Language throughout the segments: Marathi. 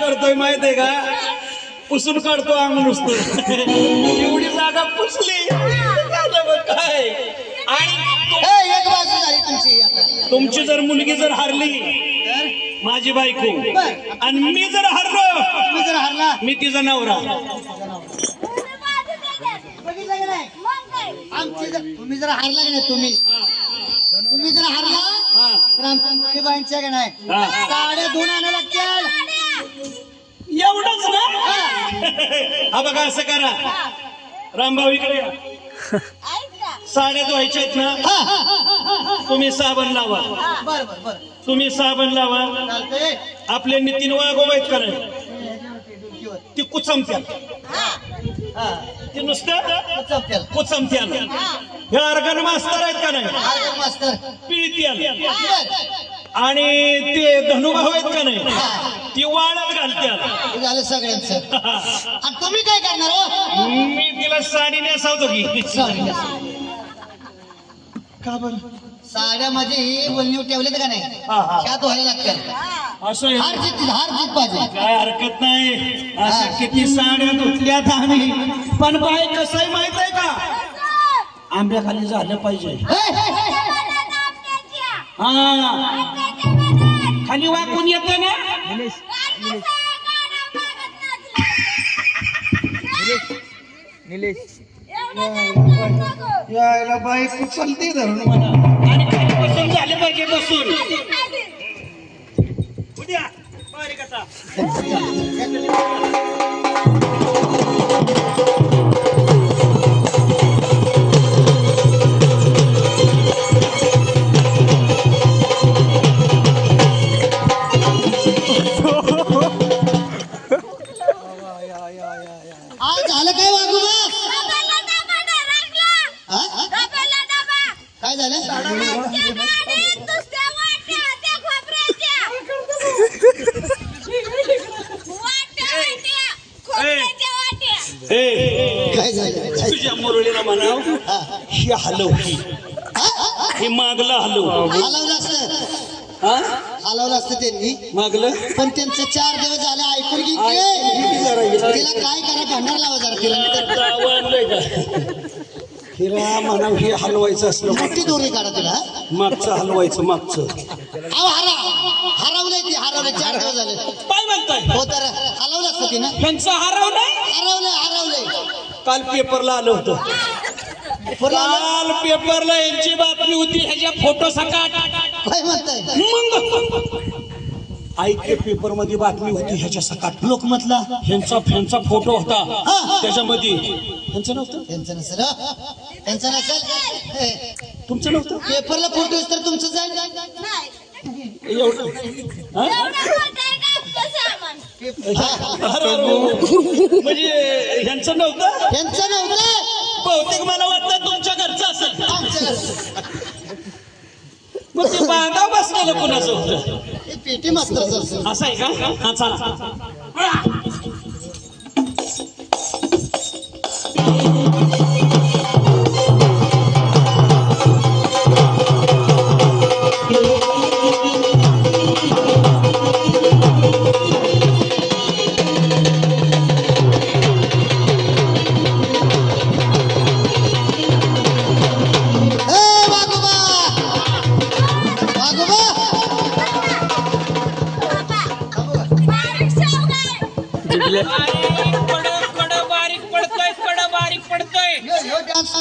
करतोय माहीत आहे का? पुसून काढतो अंग नुसतं. एवढी जागा पुसली. काय? आणि ए, एक बाजू झाली तुमची आता. तुमची जर मुलगी जर हारली माझी बायको आणि मी जर हारलो तुम्ही जर हारला? मी तिचा नवरा. बघितलं की नाही? आमची जर तुम्ही जर हारला की नाही तुम्ही? तुम्ही जर हारला हा. तर आमच्या मुलीबाईंच्या की नाही? हा. साड्या धुवून आणा लागतील. एवढंच ना? हा. बघा असं करा. रामभाऊ इकडे या. साड्या धुवायच्या आहेत ना? तुम्ही साबण लावा. बर बर बर. तुम्ही साबण लावा. आपले नितीन वाघोबा आहेत का नाही? डुलकीवर. ती कुचमत्या ती नुसतं कुचमत्या हे. अर्गन मास्तर आहेत का नाही? मास्तर. बर. आणि ते धनुभाव आहेत का नाही? ती वाळत घालत्याल हे झालं सगळ्यांचं. आणि तुम्ही काय करणार हो? मी तिला साडी नेसावतो की. साडी. का बरं? साड्या माझी ही बोलणी ठेवलेत का नाही? हा, हा. ह्या धुवायला लागतात असं आहे. हार जीत हार जीत पाहिजे. काय हरकत नाही. असं किती साड्या धुतल्यात आम्ही. पण बाय कसं आहे माहीत आहे का? आंब्याखाली झालं पाहिजे. हे, हे, हे, हे. हा. खाली वाकून येत ना? यायला बाई चलते धरून म्हणा आणि खाली बसून झाले पाहिजे बसून. उद्या. बारीक असा. म्हणाव? हा. ही हलव ही हा? हा? हे मागलं हलव हलवलं असतं. हा? हलवलं असतं त्यांनी. मागलं? पण त्यांचं चार दिवस झाले ऐकून की. जरा. तिला काय करा भांडण लावा जरा तिला. जावं आणलंय का हिरा म्हणाव हे हलवायचं असलं मोठी दोरी काढा तुला मागचं हलवायचं मागचं. अहो हरा. हरवलंय ती हरवलंय. चार दिवस झाले. काय म्हणताय? हो तर हलवलं असतं ती ना ह्यांचं हरवलंय? हरवलंय हरवलंय. काल पेपरला आलं होतं. काल पेपरला यांची बातमी होती ह्याच्या फोटो सकाट काय म्हणताय? मग? ऐके पेपरमध्ये बातमी होती ह्याच्या सकाट लोकमतला ह्यांचा फ्यांचा फोटो हा, हा. होता त्याच्यामध्ये ह्यांचं नव्हतं? त्यांचं नसेल हं? त्यांचं नसेल. तुमचं नव्हतं? पेपरला फोटो तर तुमचं जाईल. एवढं. हा? अरे, अरे, म्हणजे ह्यांचं नव्हतं? त्यांचं नव्हतं. बहुतेक मला वाटतं तुमच्या घरचं असेल. मग ते बांधाव बसलेलं कुणाचं होतं? हे पेटी असेल. असं आहे का? हा चला.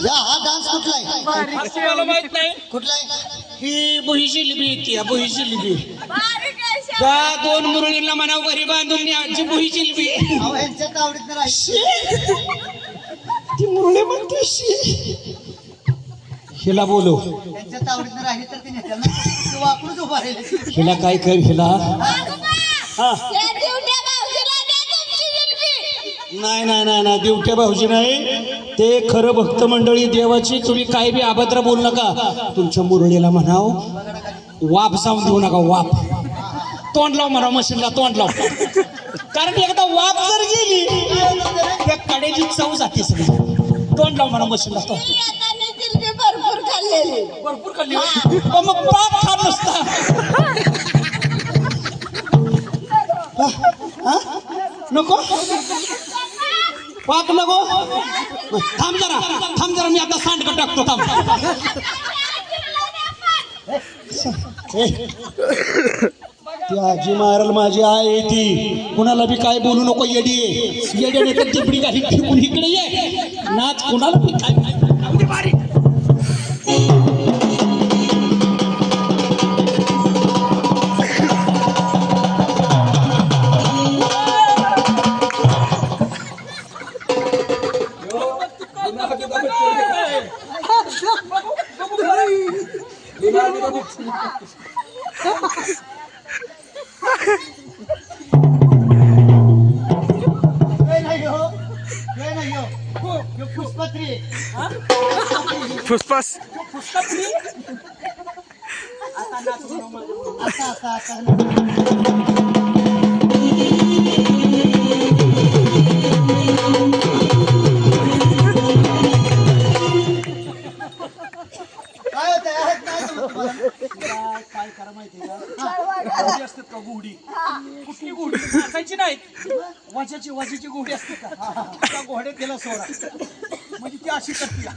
हा डान्स कुठला आहे? असं मला माहीत नाही. कुठला आहे? ही बुही जिलबी येते बुही जिलबी त्या दोन मुरळींना मनाव घरी बांधून न्या, आजी बुही जिलबी अहो, यांच्या तावडीत राहील. ती मुरळी म्हणते शी. हिला तर ते नेत्याला उभा राहिले. हिला काय कर हिला? हा. नाही नाही नाही नाही देवट्या भाऊजी नाही. ते खरं भक्त मंडळी देवाची तुम्ही काय बी अभद्र बोलू नका. तुमच्या मुरळीला म्हणाव वाप जाऊन देऊ नका वाप तोंड लाव म्हणा मशीनला तोंड लाव कारण एकदा वाप जर गेली त्या कडेची चव जाते सगळी. तोंड लाव म्हणा मशीनला तोंड. भरपूर खाल्लेली. भरपूर खाल्ली पण मग पाप खात नसता? नको? वाप नको. थांब जरा थांब जरा मी आता सांडकं टाकतो थांब. ती आजी मारल माझी आहे ती. कुणाला बी काय बोलू नको येडी आहे. येड्याने तर तिपडी काही फेकून इकडे ये. नाच कुणाला बी काय? फुसफास आता आता काय करा माहिती का? घोडी असतात का घोडी कुठली घोडी नाचायची नाहीत. वाजाची वाजाची घोडी असते का? त्या घोड्यात गेला सोडा. म्हणजे ती अशी करते.